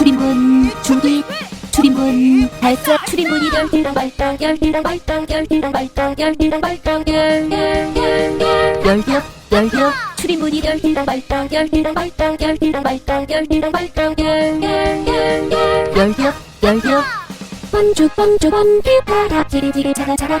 출입문 준비 출입문 발사 출입문이 열리라 발딱 열리라 발딱 열리라 발딱 열리라 발딱 열열열열 열려 열려. 출입문이 열리라 발딱 열리라 발딱 열리라 발딱 열리라 발딱 열열열열 열려 열려. 번주 번주 번개 바람 지리지리 자라 자라.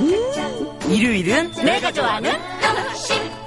음? 일요일은 내가 좋아하는 음식